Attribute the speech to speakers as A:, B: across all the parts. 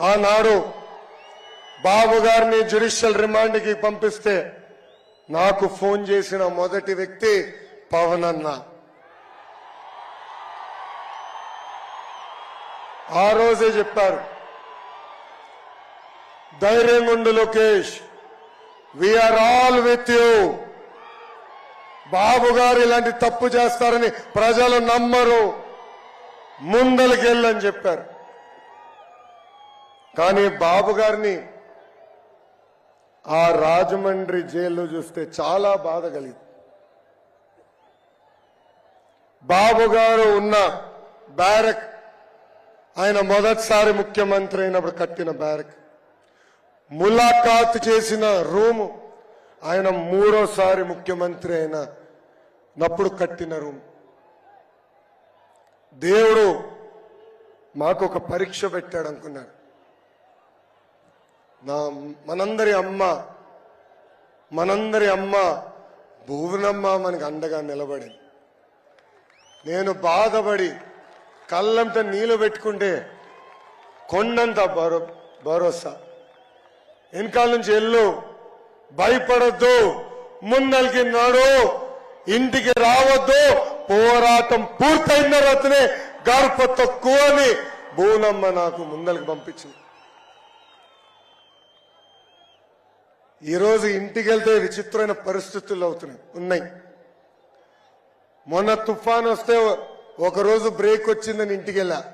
A: ఆనాడు బాబు గారిని జ్యుడిషియల్ రిమాండ్కి పంపిస్తే నాకు ఫోన్ చేసిన మొదటి వ్యక్తి పవన్ అన్న. ఆ రోజే చెప్పారు ధైర్యంగా ఉండు Lokesh we are all with you Babu గారు ఇలాంటి తప్పు చేస్తారని ప్రజలు నమ్మరు. ముందలకెళ్ళని చెప్పారు. కానీ బాబు గారిని ఆ రాజమండ్రి జైల్లో చూస్తే చాలా బాధ కలిగింది. బాబు గారు ఉన్న బ్యారక్ ఆయన మొదటిసారి ముఖ్యమంత్రి అయినప్పుడు కట్టిన బ్యారక్. ములాఖాత్ చేసిన రూము ఆయన మూడోసారి ముఖ్యమంత్రి అయినప్పుడు కట్టిన రూమ్. దేవుడు మాకు ఒక పరీక్ష పెట్టాడు అనుకున్నాడు. నా మనందరి అమ్మ మనందరి అమ్మ భువనమ్మ మనకి అండగా నిలబడింది. నేను బాధపడి కళ్ళంత నీళ్ళు పెట్టుకుంటే కొండంత భరో భరోసా. వెనకాల నుంచి వెళ్ళు భయపడద్దు ముందలికి నాడు ఇంటికి రావద్దు పోరాటం పూర్తయిన తర్వాతనే గర్భ తక్కువ అని భూనమ్మ నాకు ముందలికి పంపించింది. ఈరోజు ఇంటికి వెళ్తే విచిత్రమైన పరిస్థితులు అవుతున్నాయి. ఉన్నాయి. మొన్న తుఫాన్ వస్తే ఒకరోజు బ్రేక్ వచ్చిందని ఇంటికి వెళ్ళా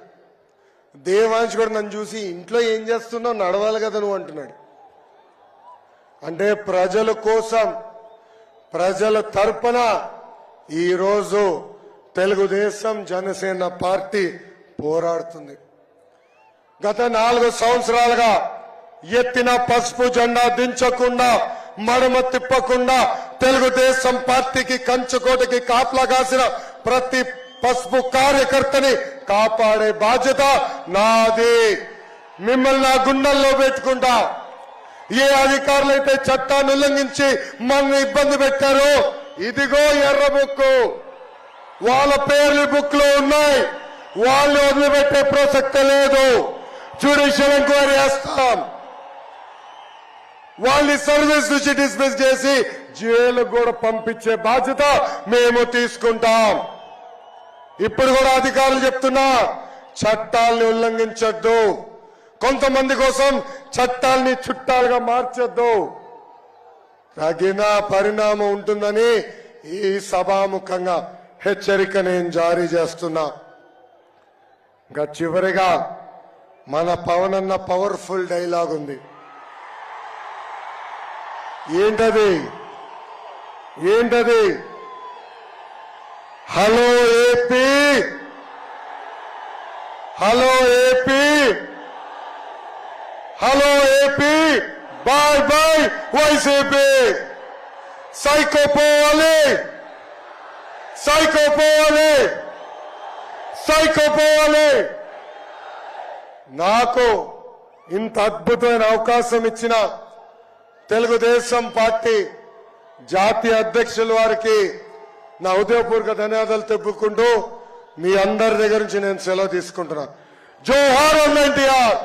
A: దేవాంశ్ కూడా నన్ను చూసి ఇంట్లో ఏం చేస్తున్నావు? నడవాలి కదా నువ్వు అంటున్నాడు. అంటే ప్రజల కోసం ప్రజల తరపున ఈరోజు తెలుగుదేశం జనసేన పార్టీ పోరాడుతుంది. గత నాలుగు సంవత్సరాలుగా ఎత్తిన పసుపు జెండా దించకుండా మడమ తిప్పకుండా తెలుగుదేశం పార్టీకి కంచుకోటకి కాపలా కాసిన ప్రతి పసుపు కార్యకర్తని కాపాడే బాధ్యత నాది. మిమ్మల్ని నా గుండెల్లో పెట్టుకుంటా. ఏ అధికారులు అయితే చట్టాన్ని ఉల్లంఘించి మనల్ని ఇబ్బంది పెట్టారో ఇదిగో ఎర్ర బుక్కు. వాళ్ళ పేర్లు బుక్లో ఉన్నాయి. వాళ్ళు వదిలిపెట్టే ప్రసక్తి లేదు. జ్యుడిషియల్ ఎంక్వైరీ చేస్తాం వాళ్ళని సర్వీస్ నుంచి డిస్మిస్ చేసి జైలు కూడా పంపించే బాధ్యత మేము తీసుకుంటాం. ఇప్పుడు కూడా అధికారులు చెప్తున్నా చట్టాల్ని ఉల్లంఘించొద్దు. కొంతమంది కోసం చట్టాల్ని చుట్టాలుగా మార్చొద్దు. తగిన పరిణామం ఉంటుందని ఈ సభాముఖంగా హెచ్చరిక నేను జారీ చేస్తున్నా. ఇంకా చివరిగా మన పవన్ అన్న పవర్ఫుల్ డైలాగ్ ఉంది. ఏంటది? ఏంటది? Hello AP! Hello AP! Hello AP! Bye bye YCP! Psycho పోవాలి సైకో పోవాలి సైకో పోవాలి నాకు ఇంత అద్భుతమైన అవకాశం ఇచ్చిన తెలుగుదేశం పార్టీ జాతీయ అధ్యక్షుల వారికి నా ఉదయపూర్వక ధన్యవాదాలు తెప్పుకుంటూ మీ అందరి దగ్గర నుంచి నేను సెలవు తీసుకుంటున్నా. జోహార్ అన్న ఎన్టీఆర్